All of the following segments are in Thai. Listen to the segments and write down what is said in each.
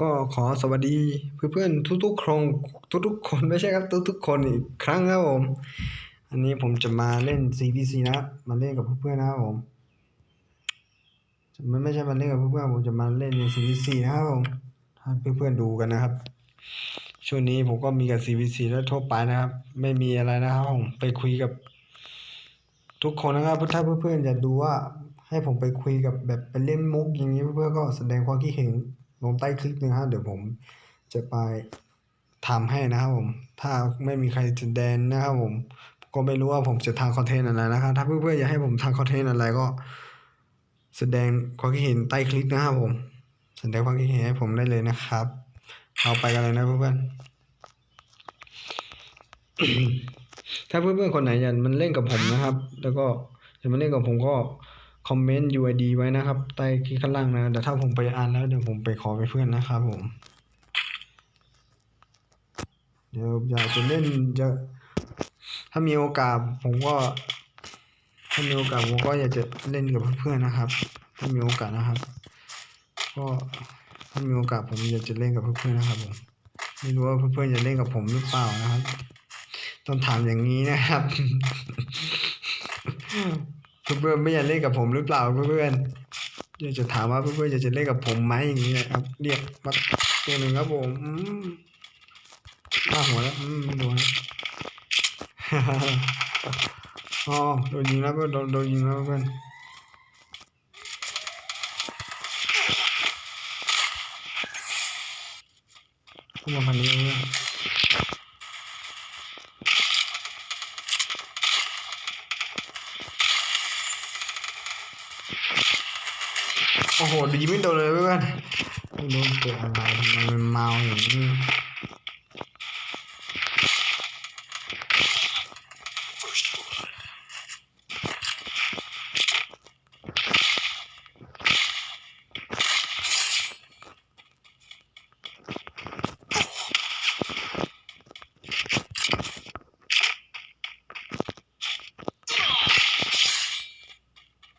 ก็ขอสวัสดีเพื่อนๆทุกๆคนทุกๆคนไม่ใช่ครับ ทุกๆคนอีกครั้งครับผม อันนี้ผมจะมาเล่น CPC นะครับมาเล่นกับเพื่อนๆนะครับผมมันไม่ใช่มาเล่นกับเพื่อนๆผมจะมาเล่นใน CPC นะครับผมให้เพื่อนๆดูกันนะครับ ช่วงนี้ผมก็มีกับ CPC แล้วทั่วไปนะครับ ไม่มีอะไรนะครับผมไปคุยกับ ทุกคนนะครับถ้าเพื่อนๆอยากดูว่าให้ผมไปคุยกับแบบไปเล่นมุกอย่างนี้เพื่อนๆก็แสดงความคิดเห็น ลงใต้คลิปนะครับ เดี๋ยวผมจะไปทำให้นะครับผม ถ้าไม่มีใครแสดงนะครับผม ก็ไม่รู้ว่าผมจะทำคอนเทนต์อะไรนะครับ ถ้าเพื่อนๆอยากให้ผมทำคอนเทนต์อะไรก็ แสดงความคิดเห็นใต้คลิปนะครับผม แสดงความคิดเห็นให้ผมได้เลยนะครับ เอาไปกันเลยนะเพื่อนๆถ้าเพื่อนๆคนไหนอยากมันเล่นกับผมนะครับ แล้วก็อยากมาเล่นกับผมก็ คอมเมนต์ UID ไว้นะครับ ใต้คลิปข้างล่างนะแต่ถ้าผมไปอ่านแล้วเดี๋ยวผมไปขอไปเพื่อนนะครับผม เดี๋ยวอยากจะเล่นจะถ้ามีโอกาสผมก็ ถ้ามีโอกาสผมก็อยากจะเล่นกับเพื่อนๆนะครับ ถ้ามีโอกาสนะครับ ก็ถ้ามีโอกาสผมอยากจะเล่นกับเพื่อนๆนะครับผมไม่รู้ว่าเพื่อนๆจะเล่นกับผมหรือเปล่านะครับ ต้องถามอย่างนี้นะครับ เพื่อนๆไม่อยากเล่นกับผมหรือเปล่าเพื่อนๆอยากจะถามว่าเพื่อนๆอยากจะเล่นกับผมไหมอย่างนี้นะครับ เรียกมาตัวหนึ่งครับผมอืมป้าหัวแล้วอืมไม่โดนอ๋อโดนยิงแล้วเพื่อนโดนยิงแล้วเพื่อนพวกมันพันนี้เพื่อน โอ้โหดีไม่โดนเลยเพื่อนไม่โดนเกิดอะไรทำไมมันเมาอย่างนี้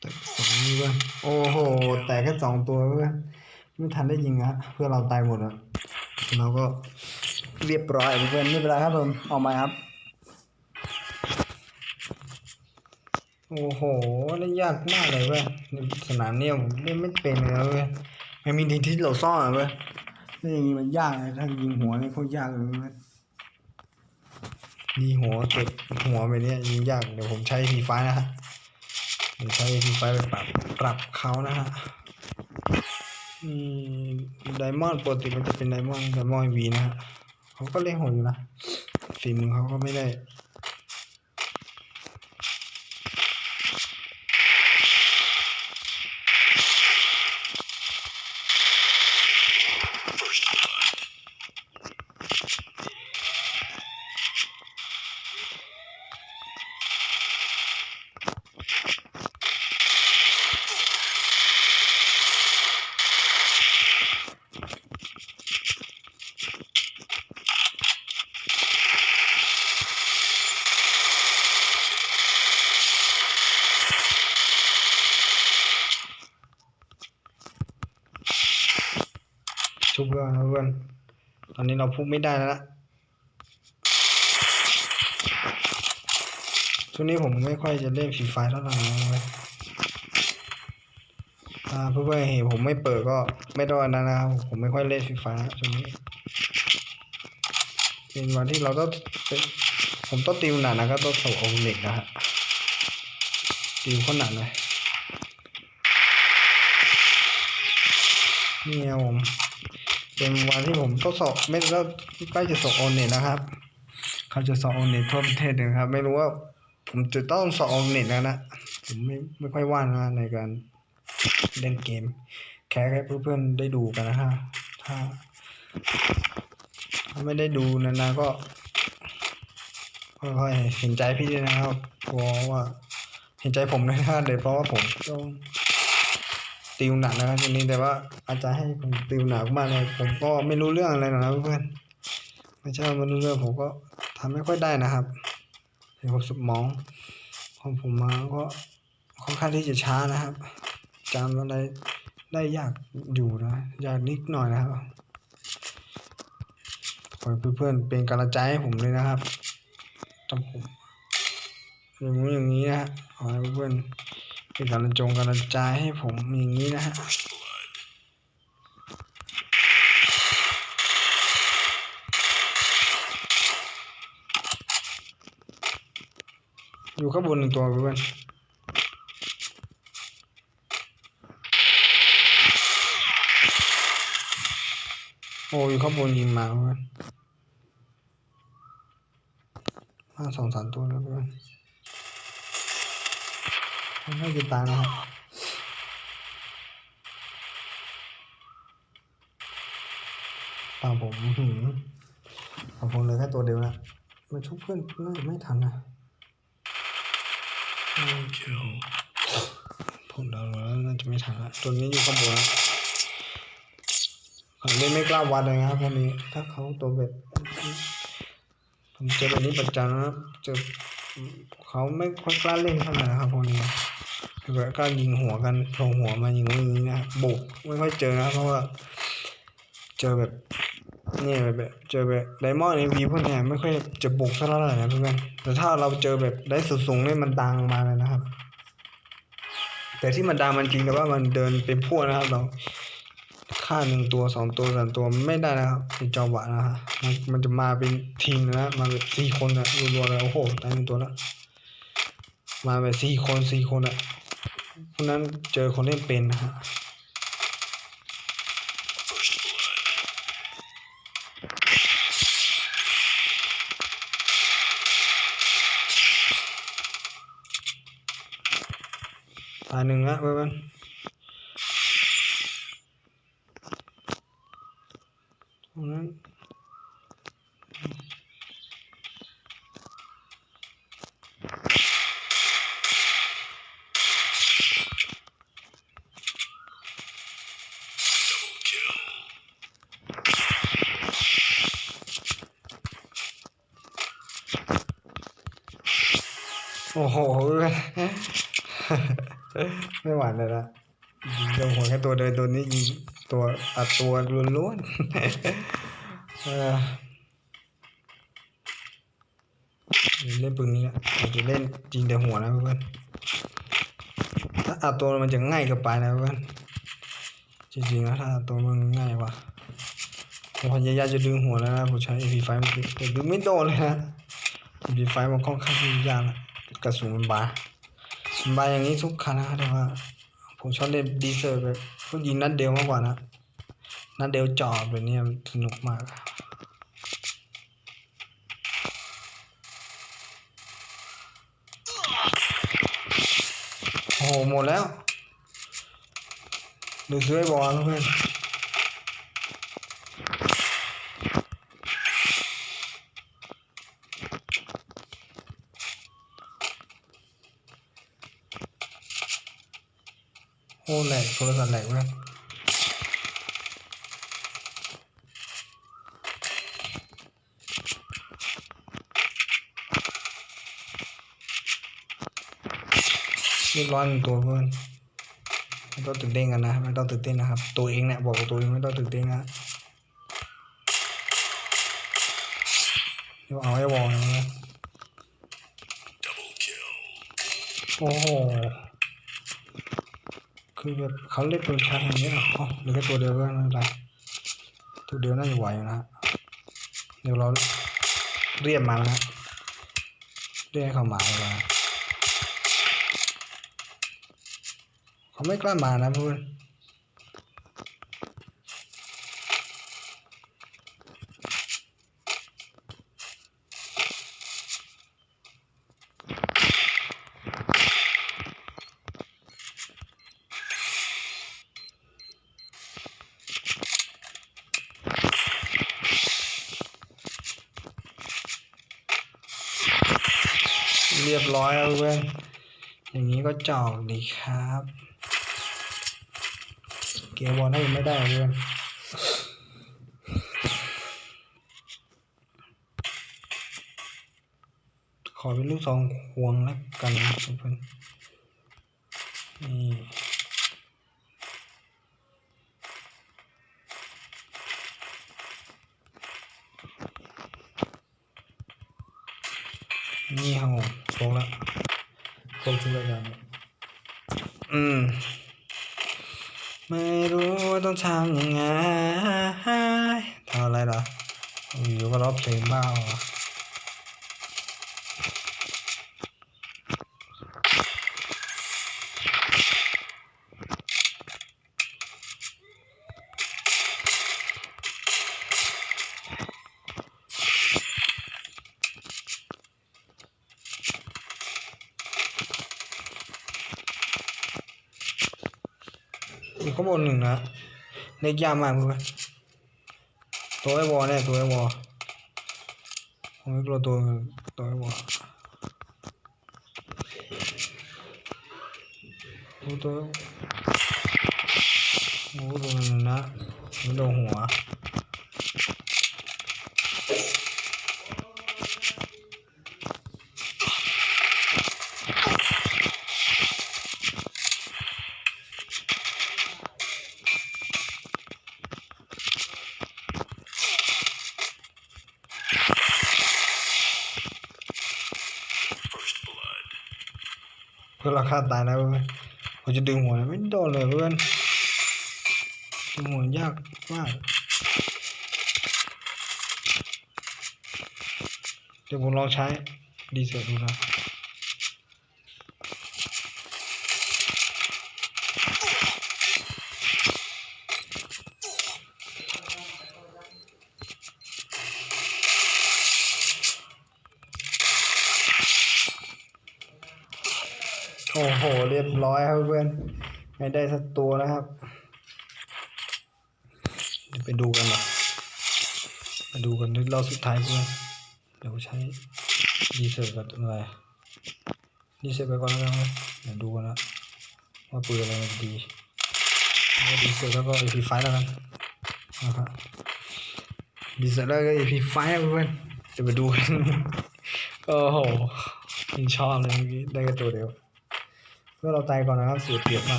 แตกสองเพื่อน โอ้โห แตกแค่สองตัวเพื่อนไม่ทันได้ยิงอะเพื่อเราตายหมดอะเราก็เรียบร้อยเพื่อนไม่เป็นไรครับผมออกมาครับ โอ้โหเล่นยากมากเลยเว้ยสนามเนี่ยผมเล่นไม่เป็นเลยเว้ยไม่มีทีที่เราซ่อนอะเว้ยเล่นอย่างมันยากเลยถ้ายิงหัวนี่โคตรยากเลยเว้ยยิงหัวเก็บหัวไปเนี่ยยิงยากเดี๋ยวผมใช้ทีฟ้านะฮะ ใช้ทีไฟไปปรับปรับเขานะฮะอืมไดมอนด์ปกติมันจะเป็นไดมอนด์ไดมอนด์วีนะฮะเขาก็เล่นโหดอยู่นะฝีมือเขาก็ไม่ได้ ชุบเพื่อนนะเพื่อนตอนนี้เราพุ่งไม่ได้แล้วช่วงนี้ผมไม่ค่อยจะเล่นฟรีไฟเท่าไหร่นะเว้ยอ่าเพื่อนๆเห็นผมไม่เปิดก็ไม่ต้องนนานะครับผมไม่ค่อยเล่นฟรีไฟนะช่วงนี้เป็นวันที่เราต้องผมต้องติวหนักนะครับต้องส่งองค์เหล็กนะฮะติวข้นหนักเลยนี่ครับผม เป็นวันที่ผมทดสอบไม่แล้วใกล้จะสอบโอเน็ตนะครับ เขาจะสอบโอนเน็ตทั่วประเทศนะครับ ไม่รู้ว่าผมจะต้องสอบโอเน็ตนะนะผมไม่ไม่ค่อยว่างนะในการเล่นเกม แค่ให้เพื่อนๆได้ดูกันนะฮะถ้าถ้าไม่ได้ดูนานๆก็ค่อยๆเห็นใจพี่ด้วยนะครับเพราะว่าเห็นใจผมด้วยนะเดี๋ยวเพราะว่าผมต้อง ติวหนักนะครับทีนี้แต่ว่าอาจารย์ให้ผมติวหนักมากเลยผมก็ไม่รู้เรื่องอะไรหรอกนะเพื่อนไม่ใช่ไม่รู้เรื่องผมก็ทำไม่ค่อยได้นะครับเห็นผมสมองของผมมาก็ค่อนข้างที่จะช้านะครับจำอะไรได้ยากอยู่นะยากนิดหน่อยนะครับขอเพื่อนๆเป็นกำลังใจให้ผมเลยนะครับต้องผมอย่างนู้นอย่างนี้นะขอให้เพื่อน เป็นกำลังจงกำลังใจให้ผมอย่างนี้นะฮะอยู่ข้างบนหนึ่งตัวเพื่อนโอ้อยู่ข้างบนยิงมาเพื่อนมาสองสามตัวแล้วเพื่อน มันน่าจะตายนะครับตามผมหือเอาผมเลยแค่ตัวเดียวนะมาชุบเพื่อนน่าจะไม่ทันนะผมเดาแล้วน่าจะไม่ทันละตัวนี้อยู่ข้างบนนะผมเล่ไม่กล้าวัดเลยนะครับพวกนี้ ถ้าเขาตัวแบบผมเจอแบบนี้ประจำนะครับเจอ เขาไม่ค่อยกล้าเล่นเท่าไหร่นะครับพวกนี้แบบกล้ายิงหัวกันโผล่หัวมายิงอย่างนี้นะบุกไม่ค่อยเจอนะเพราะว่า เจอแบบนี่แบบเจอแบบไดมอนด์เอ็มพีพวกเนี้ยไม่ค่อยจะบุกเท่าไหร่นะเพื่อนแต่ถ้าเราเจอแบบได้สุดสูงเนี่ยมันดังมาเลยนะครับ แต่ที่มันดังมันจริงแต่ว่ามันเดินเป็นพวกนะครับเรา ฆ่าหนึ่งตัวสองตัวสามตัวไม่ได้นะครับเป็นจังหวะนะฮะมันมันจะมาเป็นทีมนะมาสี่คนอะรัวๆเลยโอ้โหตายหนึ่งตัวแล้วมาแบบสี่คนสี่คนอะเพราะนั้นเจอคนเล่นเป็นนะฮะตายหนึ่งละเพื่อน ตรงนั้นโอ้โหเพื่อนไม่หวานเลยนะ โดนหัวแค่ตัวเดินตัวนี้ยิงตัวอัดตัวล้วนๆเล่นปืนนี้นะเราจะเล่นจริงแต่หัวนะเพื่อน ถ้าอัดตัวมันจะง่ายกับไปนะเพื่อน จริงๆนะถ้าอัดตัวมันง่ายกว่าผมพยายามจะดึงหัวแล้วนะผมใช้ MP5 เมื่อกี้แต่ดึงไม่โดนเลยนะ MP5 มันค่อนข้างที่ยากนะกระสุนมันบาบาอย่างนี้ทุกครั้งนะแต่ว่า ผมชอบเล่นดีเซอร์แบบพวกยิงนัดเดียวมากกว่านะนัดเดียวจอบแบบนี้สนุกมากโอ้โหหมดแล้วดูซื้อไอ้บอลด้วเพื่อน อ้แหลกโทรศัพท์แหลกเพื่อนเรียบร้อยหนึ่งตัวเพื่อนไม่ต้องตื่นเต้นกันนะไม่ต้องตื่นเต้นนะครับ ตัวเองเนี่ยบอกตัวเองไม่ต้องตื่นเต้นนะเดี๋ยวเอาไอ้วอลนะโอ้โห คือแบบเขาเล่นตัวชัดอย่างเงี้ยอ๋อเหลือแค่ตัวเดียวก็ไม่เป็นไรตัวเดียวน่าจะไหวอยู่นะเดี๋ยวเราเรียบมานะฮะเรียกเขามาเลยนะเขาไม่กล้ามานะเพื่อนเรี ยบร้อยแล้วเพื่อนอย่างนี้ก็จอกดีครับ เกียร์บอลให้ไม่ได้เพื่อนขอเป็นลูกซองควงแล้วกันเพื่อนนี่ครับผมครบแล้วครบทุกรายการเลยอืม ไม่รู้ว่าต้อง ทำยังไงทำอะไรเหรออยู่ก็ร้องเพลงบ้าเหรออีกข้างบนหนึ่งนะ เล็กยากมากเพื่อนตัวไอ้วอเนี่ยตัวไอ้วอผมไม่กลัวตัวตัวไอ้วอโอ้ตัวโอ้ตัวนึงนะไม่โดนหัว เราฆ่าตายนะเพื่อนผมจะดึงหัวไม่โดนเลยเพื่อนดึงหัวยากมากเดี๋ยวผมลองใช้ดีเซลดูนะ โหเรียบร้อยครับเพื่อนไม่ได้สักตัวนะครับไปดูกันหน่อมาดูกันในรอบสุดท้ายเพื่อนเดี๋ยวใช้ดีเซลกับอะไรดีเซลไปก่อนแล้วกันครับเดี๋ยวดูกันนะว่าปืนอะไรมันดีแล้วดีเซลแล้วก็ AP ไฟแล้วกันนะครับดีเซลแล้วก็ AP ไฟเพื่อนจะไปดูกันโอ้โหยิงชอบเลยเมื่อกี้ได้แค่ตัวเดียว พื่อเราตายก่อนนะครับเสียเปรียบมา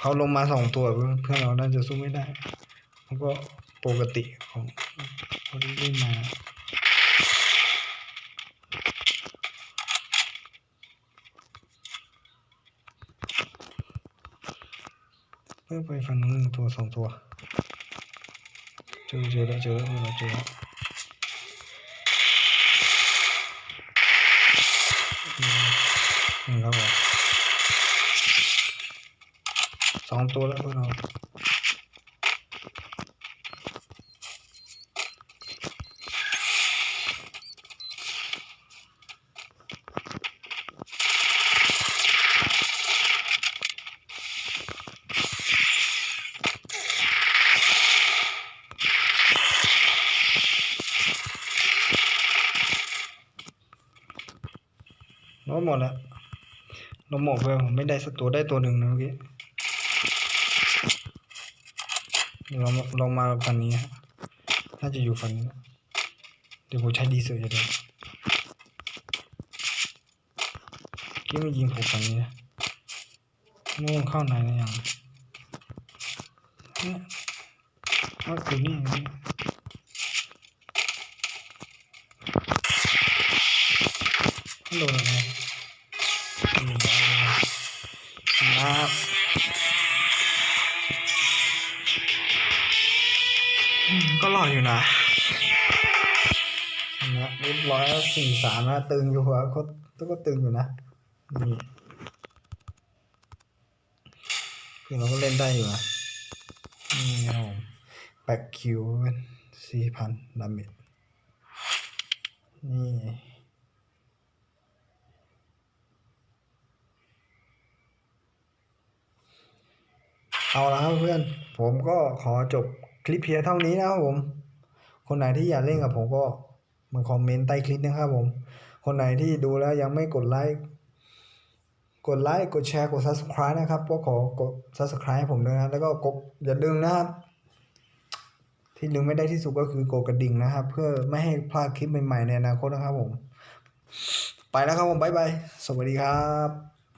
เขาลงมาสองตัวเพื่อนเพื่อนเราน่าจะสู้ไม่ได้มันก็ปกติของคนที่เล่นมาเพื่อไปฟันหนึ่งตัวสองตัวเจอเจอแล้วเจอแล้วเพื่อนเราเจอแล้วหนึ่งครับผม สองตัวแล้วพวกเราล้ม หมดแล้วลมหมดเพื่อนผมไม่ได้สักตัวได้ตัวหนึ่งนะเมื่อกี้เดี๋ยวเรามาลองมาฝั่งนี้ฮะน่าจะอยู่ฝั่งนี้ เดี๋ยวผมใช้ดีเซลจะได้กี้ไม่ยิงผมฝั่งนี้นะม่วงเข้าในนะยังเนี่ยเอาอยู่นี่ ก็หล่ออยู่นะนะเรียบร้อยแล้วสี่สามนะตึงอยู่หัวเขาก็ตึงอยู่นะนี่คือเราก็เล่นได้อยู่นะนี่ครับผมแบ็คคิวสี่พันดาเมจนี่เอาละครับเพื่อน ผมก็ขอจบ คลิปเพียงเท่านี้นะครับผม คนไหนที่อยากเล่นกับผมก็มาคอมเมนต์ใต้คลิปนะครับผม คนไหนที่ดูแล้วยังไม่กดไลค์กดไลค์กดแชร์กด subscribe นะครับก็ขอกด subscribe ให้ผมด้วยนะแล้วก็กดอย่าดึงนะครับ ที่ดึงไม่ได้ที่สุดก็คือกดกระดิ่งนะครับ เพื่อไม่ให้พลาดคลิปใหม่ๆในอนาคตนะครับผม ไปแล้วครับผมบ๊ายบายสวัสดีครับ